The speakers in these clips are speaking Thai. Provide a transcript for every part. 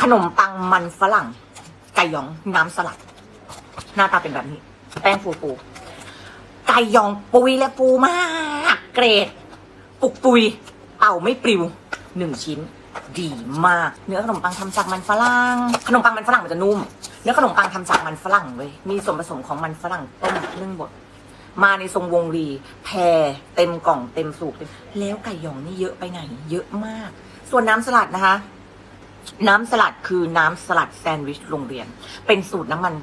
ขนมปังมันฝรั่ง ไก่หยองน้ำสลัด หน้าตาเป็นแบบนี้ แป้งฟูฟูไก่หยองปุยและปูมาก เกรด ปุกปุย เป่าไม่ปลิวหนึ่งชิ้น ดีมาก เนื้อขนมปังทำจากมันฝรั่ง ขนมปังมันฝรั่งมันจะนุ่ม เนื้อขนมปังทำจากมันฝรั่งเว้ย มีส่วนผสมของมันฝรั่งต้มนึ่งบด มาในทรงวงรี แพรเต็มกล่องเต็มสูบแล้วไก่หยองนี่เยอะไปไหน เยอะมาก ส่วนน้ำสลัดนะคะ น้ำสลัดคือน้ำสลัดแซนด์วิชโรงเรียน เป็นสูตรน้ำมัน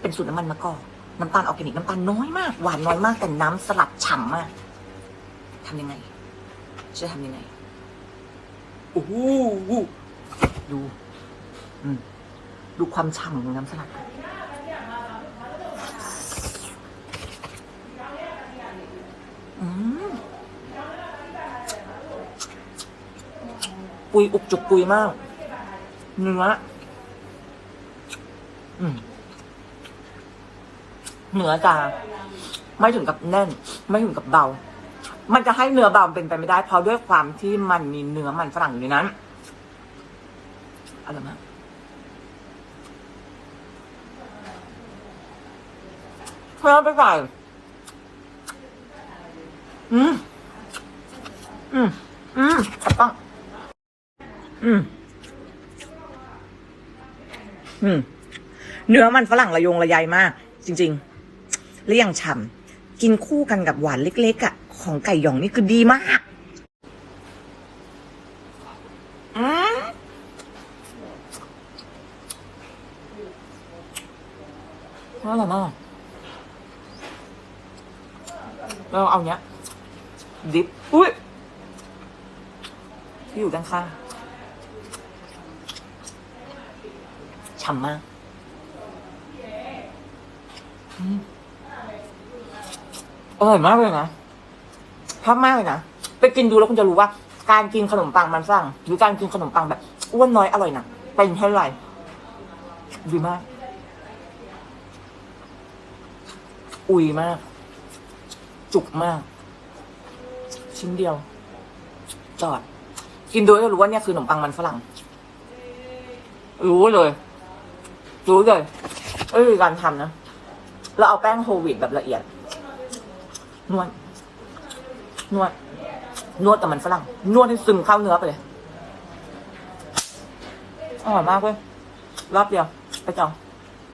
เป็นสูตรน้ำมันมะกอกน้ำตาลออร์แกนิกน้ำตาลน้อยมาก หวานน้อยมากแต่น้ำสลัดฉ่ำมากทำยังไง จะทำยังไงโอ้โหดูอืมดูความฉ่ำของน้ำสลัดอืมปุยอุกจุกปุยมาก เนื้อเนื้อจะไม่ถึงกับแน่น ไม่ถึงกับเบา มันจะให้เนื้อเบาเป็นไปไม่ได้ เพราะด้วยความที่มันมีเนื้อมันฝรั่งอยู่ในนั้นอร่อยมาเพิ่มไปใส่อืม อืม อืมถูกต้อง อืม อืม เนื้อมันฝรั่งระยงระยายมาก จริงๆและยังฉ่ำกินคู่กันกับหวานเล็กๆอะ ของไก่หยองนี่คือดีมากอืมอร่อยมากเราเอาเนี้ย ดิฟอุ้ยที่อยู่ด้านข้าง ฉ่ำมากอร่อยมากเลยนะชอบมากเลยนะ ไปกินดูแล้วคุณจะรู้ว่า การกินขนมปังมันฝรั่งหรือการกินขนมปังแบบอ้วนน้อยอร่อยนะเป็นเท่าไหร่ดีมาก อุยมาก จุกมาก ชิ้นเดียว จอด กินดูก็รู้ว่าเนี่ยคือขนมปังมันฝรั่ง รู้เลย รู้เลยเอ้ยการทำนะเราเอาแป้งโฮวิตแบบละเอียด นวด นวด นวดกับมันฝรั่ง นวดให้ซึมเข้าเนื้อไปเลยอร่อยมากเว้ยรอบเดียว ไปจอง